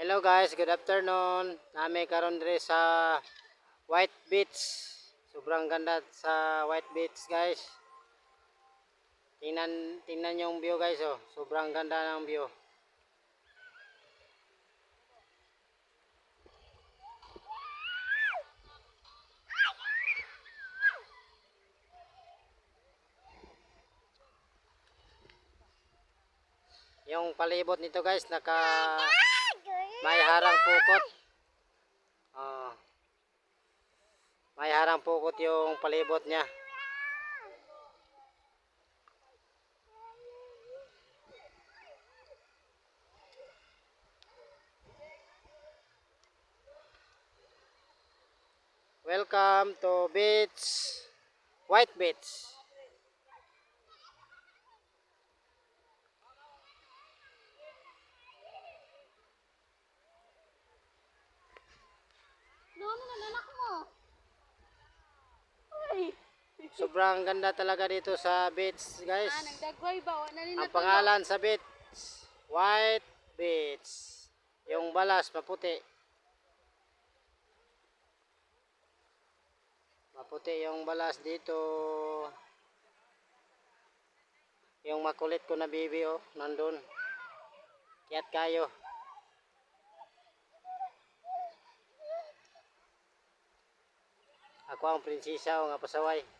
Hello guys, good afternoon. Nami karon diri sa White Beach. Sobrang ganda sa White Beach, guys. Tingnan tingnan yung view, guys, oh. Sobrang ganda ng view. Yung palibot nito, guys, naka may harang pukot. Ah. may harang pukot yung palibot niya. Welcome to beach, White Beach. Sobrang ganda talaga dito sa beach, guys. Ah, nagdagway ba? Ang pangalan sa beach, White Beach. Yung balas, maputi. Maputi yung balas dito. Yung makulit ko na baby, oh, nandun. Kiyat kayo. Ako ang prinsesa, o nga pasaway.